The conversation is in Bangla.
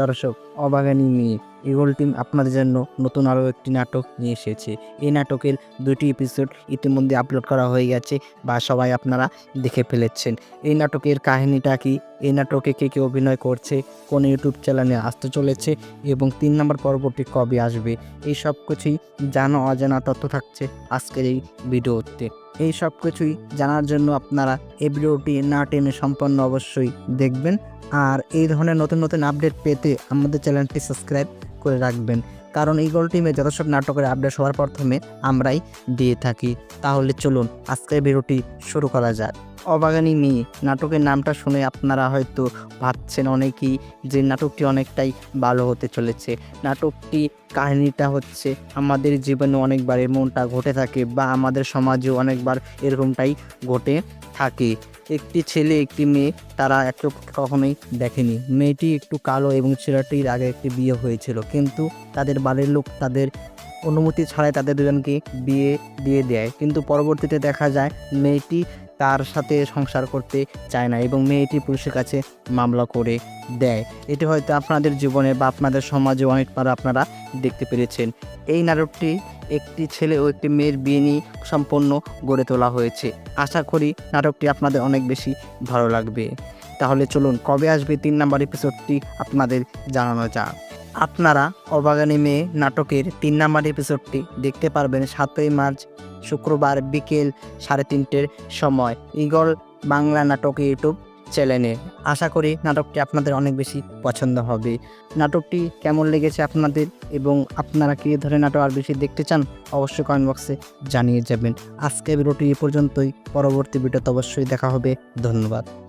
দর্শক, অবাগানী মেয়ে ইগল টিম আপনাদের জন্য নতুন আরও একটি নাটক নিয়ে এসেছে। এই নাটকের দুটি এপিসোড ইতিমধ্যে আপলোড করা হয়ে গেছে বা সবাই আপনারা দেখে ফেলেছেন। এই নাটকের কাহিনীটা কি? এই নাটকে কে কে অভিনয় করছে? কোন ইউটিউব চ্যানেলে আসতে চলেছে? এবং তিন নম্বর পর্বটি কবে আসবে? এই সব কিছুই জানা অজানা তথ্য থাকছে আজকের এই ভিডিওতে। এই সব কিছুই জানার জন্য আপনারা এই ভিডিওটি না টেনে সম্পন্ন অবশ্যই দেখবেন। আর এই ধরনের নতুন নতুন আপডেট পেতে আমাদের চ্যানেলটি সাবস্ক্রাইব করে রাখবেন। কারণ ইগল টিমে যত সব নাটকের আপডেট সবার প্রথমে আমরাই দিয়ে থাকি। তাহলে চলুন আজকের ভিডিওটি শুরু করা যাক। অবাগানী মেয়ে। নাটকের নামটা শুনে আপনারা হয়তো ভাবছেন অনেকেই যে নাটকটি অনেকটাই ভালো হতে চলেছে। নাটকটি কাহিনীটা হচ্ছে আমাদের জীবনে অনেকবার এমনটা ঘটে থাকে বা আমাদের সমাজেও অনেকবার এরকমটাই ঘটে থাকে। একটি ছেলে, একটি মেয়ে তারা চোখ কখনোই দেখেনি। মেয়েটি একটু কালো এবং ছেলেটির আগে একটি বিয়ে হয়েছিল কিন্তু তাদের বাড়ির লোক তাদের অনুমতি ছাড়াই তাদের দুজনকে বিয়ে দিয়ে দেয়। কিন্তু পরবর্তীতে দেখা যায় মেয়েটি তার সাথে সংসার করতে চায় না এবং মেয়েটি পুলিশের কাছে মামলা করে দেয়। এটি হয়তো আপনাদের জীবনে বা আপনাদের সমাজে অনেকবার আপনারা দেখতে পেরেছেন। এই নাটকটি একটি ছেলে ও একটি মেয়ের বিয়ে নিয়ে সম্পন্ন গড়ে তোলা হয়েছে। আশা করি নাটকটি আপনাদের অনেক বেশি ভালো লাগবে। তাহলে চলুন, কবে আসবে তিন নাম্বার এপিসোডটি আপনাদের জানানো যাক। আপনারা অবাগানী মেয়ে নাটকের তিন নাম্বার এপিসোডটি দেখতে পারবেন সাতই মার্চ, শুক্রবার বিকেল সাড়ে তিনটের সময় ইগল বাংলা নাটক ইউটিউব চ্যানেলে। আশা করি নাটকটি আপনাদের অনেক বেশি পছন্দ হবে। নাটকটি কেমন লেগেছে আপনাদের এবং আপনারা কী ধরনের নাটক আর বেশি দেখতে চান অবশ্যই কমেন্ট বক্সে জানিয়ে যাবেন। আজকে ভিডিওটি এ পর্যন্তই। পরবর্তী ভিডিওতে অবশ্যই দেখা হবে। ধন্যবাদ।